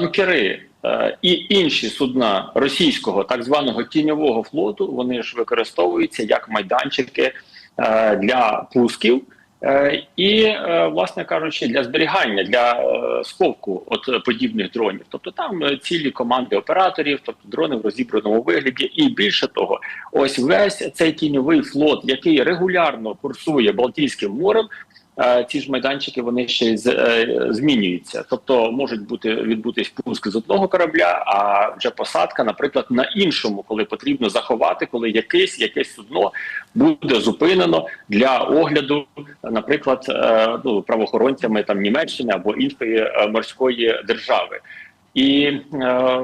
танкери е, і інші судна російського так званого тіньового флоту вони ж використовуються як майданчики е, для пусків. Е, І, власне кажучи, для зберігання для сховку от подібних дронів, тобто там цілі команди операторів, тобто дрони в розібраному вигляді, і більше того, ось весь цей тіньовий флот, який регулярно курсує Балтійським морем. Е, Ці ж майданчики вони ще е, змінюються, тобто можуть бути відбутись пуск з одного корабля, а вже посадка, наприклад, на іншому, коли потрібно заховати, коли якесь якесь судно буде зупинено для огляду, наприклад, е, ну правоохоронцями там Німеччини або іншої морської держави. І, е,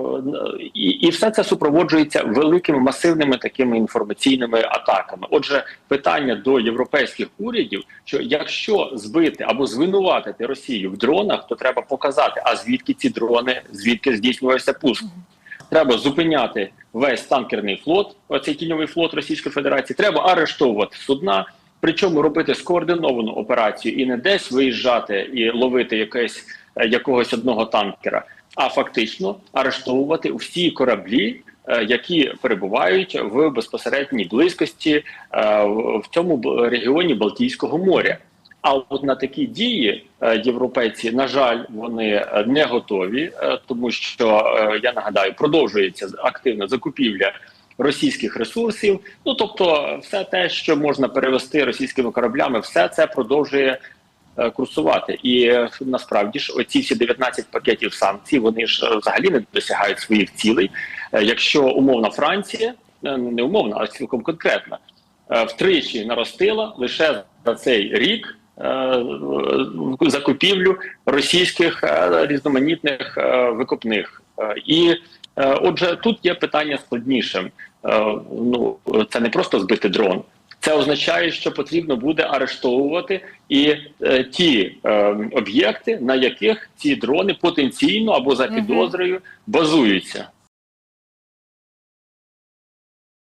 і, і все це супроводжується великими масивними такими інформаційними атаками. Отже, питання до європейських урядів: що якщо збити або звинуватити Росію в дронах, то треба показати, а звідки ці дрони, звідки здійснювався пуск. Треба зупиняти весь танкерний флот, оцей тіньовий флот Російської Федерації. Треба арештовувати судна, причому робити скоординовану операцію і не десь виїжджати і ловити якесь якогось одного танкера, а фактично арештовувати всі кораблі, е, які перебувають в безпосередній близькості е, в цьому регіоні Балтійського моря. А от на такі дії е, європейці, на жаль, вони е, не готові, е, тому що е, я нагадаю, продовжується активна закупівля російських ресурсів. Ну тобто, все те, що можна перевести російськими кораблями, все це продовжує е, курсувати. І е, насправді ж оці всі 19 пакетів санкцій вони ж е, взагалі не досягають своїх цілей. Е, Якщо умовна Франція, е, не умовна, а цілком конкретна, е, втричі наростила лише за цей рік е, закупівлю російських е, різноманітних е, викопних. Е, І е, отже, тут є питання складнішим. Е, Ну це не просто збити дрон. Це означає, що потрібно буде арештовувати і е, ті е, об'єкти, на яких ці дрони потенційно або за підозрою базуються.